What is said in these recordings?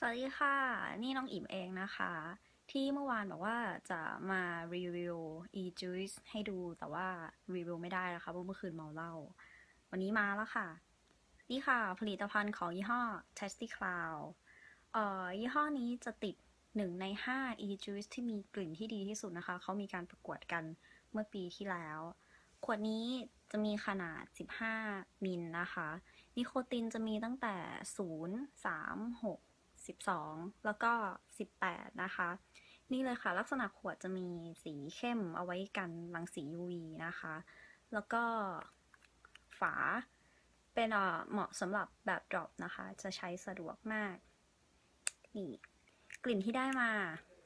สวัสดีค่ะ นี่น้องอิ๋มเองนะคะ ที่เมื่อวานบอกว่าจะมารีวิว e-juice ให้ดูแต่ว่ารีวิวไม่ได้นะคะเพราะเมื่อคืนเมาเหล้าวันนี้มาแล้วค่ะ นี่ค่ะ ผลิตภัณฑ์ของยี่ห้อ Tasty Cloud เอ่อยี่ห้อนี้จะติดหนึ่งใน 5 e-juice ที่มีกลิ่นที่ดีที่สุดนะคะ เขามีการประกวดกันเมื่อปีที่แล้ว ขวดนี้จะมีขนาด 15 มิลนะคะนิโคตินจะมีตั้งแต่ 0 3 6 12 แล้วก็ 18 นะคะ นี่เลยค่ะ ลักษณะขวดจะมีสีเข้มเอาไว้กันรังสี UV นะคะ แล้วก็ฝาเป็นเหมาะสำหรับแบบ drop นะคะ จะใช้สะดวกมากนี่กลิ่นที่ได้มา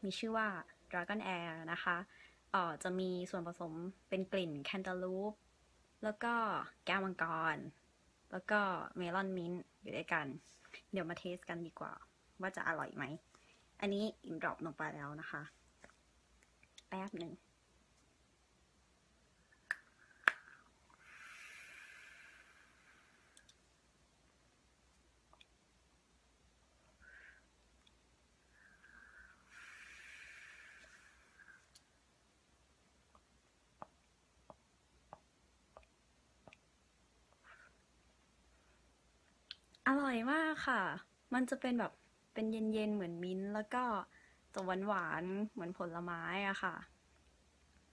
มีชื่อว่า Dragon Air นะคะอ่อจะมีส่วนผสมเป็นกลิ่น Cantaloupe แล้วก็แก้วมังกร แล้วก็เมลอนมิ้นท์อยู่ด้วยกัน เดี๋ยวมาเทสกันดีกว่า ว่าจะอร่อยไหม อันนี้อิ่มดรอปลงไปแล้วนะคะ แป๊บหนึ่งอร่อยมากค่ะ มันจะเป็นแบบ เป็นเย็นๆเหมือนมิ้นท์แล้วก็จะหวานๆเหมือนผลไม้อะค่ะ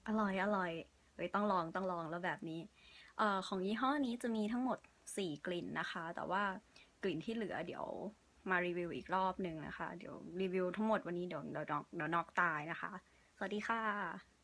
อร่อยอร่อยเฮ้ยต้องลองต้องลองแล้วแบบนี้เอ่อของยี่ห้อนี้จะมีทั้งหมด 4 กลิ่นนะคะ แต่ว่ากลิ่นที่เหลือเดี๋ยวมารีวิวอีกรอบหนึ่งนะคะ เดี๋ยวรีวิวทั้งหมดวันนี้เดี๋ยวเดี๋ยวนอกเดี๋ยวนอกตายนะคะ สวัสดีค่ะ